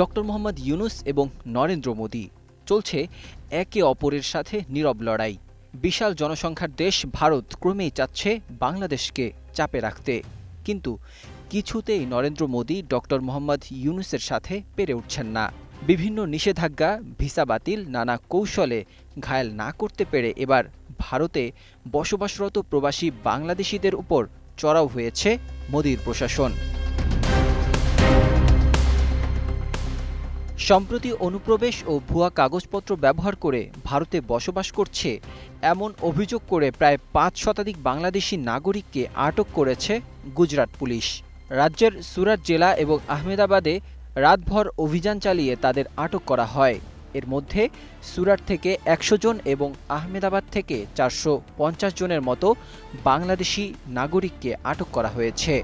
Doctor Mohammad Yunus এবং নরেন্দ্র মোদী। চলছে একে অপরের সাথে নীরব লড়াই। বিশাল জনসংখ্যার দেশ ভারত ক্রমেই চাচ্ছে বাংলাদেশকে চাপে রাখতে। কিন্তু কিছুতেই নরেন্দ্র মোদী ডক্টর মোহাম্মদ ইউনুসের সাথে পেরে উঠছেন না। বিভিন্ন নিষেধাজ্ঞা, ভিসা বাতিল, নানা কৌশলে ঘায়াল না করতে পেরে এবার ভারতে বসবাসরত প্রবাসী বাংলাদেশিদের উপর চড়াও হয়েছে মোদীর প্রশাসন। সম্প্রতি অনুপ্রবেশ ও ভুয়া কাগজপত্র ব্যবহার করে ভারতে বসবাস করছে, এমন অভিযোগ করে প্রায় পাঁচ শতাধিক বাংলাদেশি নাগরিককে আটক করেছে গুজরাট পুলিশ। রাজ্যের সুরাট জেলা এবং আহমেদাবাদে রাতভর অভিযান চালিয়ে তাদের আটক করা হয়। এর মধ্যে সুরাট থেকে একশো জন এবং আহমেদাবাদ থেকে চারশো পঞ্চাশ জনের মতো বাংলাদেশি নাগরিককে আটক করা হয়েছে।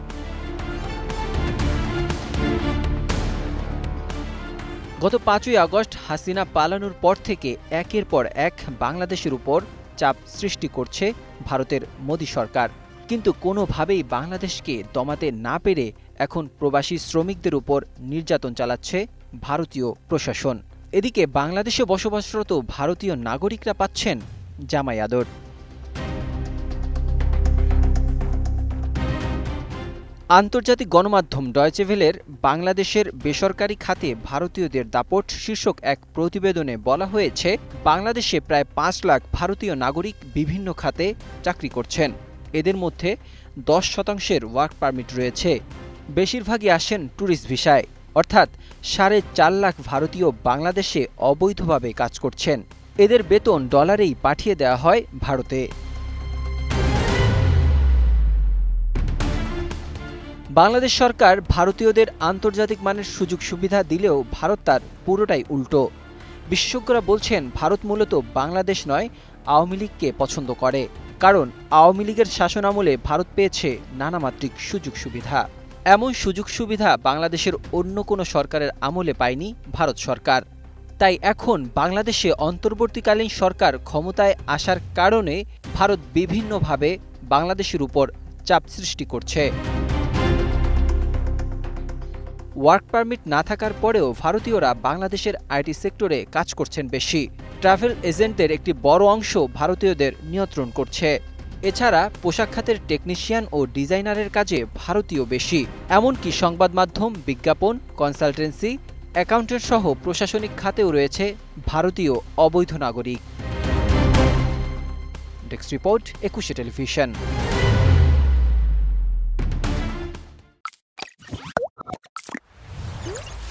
গত পাঁচই আগস্ট হাসিনা পালানোর পর থেকে একের পর এক বাংলাদেশের উপর চাপ সৃষ্টি করছে ভারতের মোদী সরকার। কিন্তু কোনোভাবেই বাংলাদেশকে দমাতে না পেরে এখন প্রবাসী শ্রমিকদের উপর নির্যাতন চালাচ্ছে ভারতীয় প্রশাসন। এদিকে বাংলাদেশে বসবাসরত ভারতীয় নাগরিকরা পাচ্ছেন জামাই আদর আন্তর্জাতিক গণমাধ্যম ডয়চেভেলের বাংলাদেশের বেসরকারি খাতে ভারতীয়দের দাপট শীর্ষক এক প্রতিবেদনে বলা হয়েছে, বাংলাদেশে প্রায় পাঁচ লাখ ভারতীয় নাগরিক বিভিন্ন খাতে চাকরি করছেন। এদের মধ্যে দশ শতাংশের ওয়ার্ক পারমিট রয়েছে। বেশিরভাগই আসেন ট্যুরিস্ট ভিসায়, অর্থাৎ সাড়ে চার লাখ ভারতীয় বাংলাদেশে অবৈধভাবে কাজ করছেন। এদের বেতন ডলারেই পাঠিয়ে দেওয়া হয় ভারতে। বাংলাদেশ সরকার ভারতীয়দের আন্তর্জাতিক মানের সুযোগ সুবিধা দিলেও ভারত তার পুরোটাই উল্টো। বিশেষজ্ঞরা বলছেন, ভারত মূলত বাংলাদেশ নয়, আওয়ামী লীগকে পছন্দ করে। কারণ আওয়ামী লীগের শাসনামলে ভারত পেয়েছে নানামাত্রিক সুযোগ সুবিধা। এমন সুযোগ সুবিধা বাংলাদেশের অন্য কোনো সরকারের আমলে পায়নি ভারত সরকার। তাই এখন বাংলাদেশে অন্তর্বর্তীকালীন সরকার ক্ষমতায় আসার কারণে ভারত বিভিন্নভাবে বাংলাদেশের উপর চাপ সৃষ্টি করছে। ওয়ার্ক পারমিট না থাকার পরেও ভারতীয়রা বাংলাদেশের আইটি সেক্টরে কাজ করছেন বেশি। ট্রাভেল এজেন্টদের একটি বড় অংশ ভারতীয়দের নিয়ন্ত্রণ করছে। এছাড়া পোশাক খাতের টেকনিশিয়ান ও ডিজাইনারের কাজে ভারতীয় বেশি। এমনকি সংবাদ মাধ্যম, বিজ্ঞাপন, কনসালটেন্সি, অ্যাকাউন্টেন্ট সহ প্রশাসনিক খাতেও রয়েছে ভারতীয় অবৈধ নাগরিক। Desk report, Ekushey television.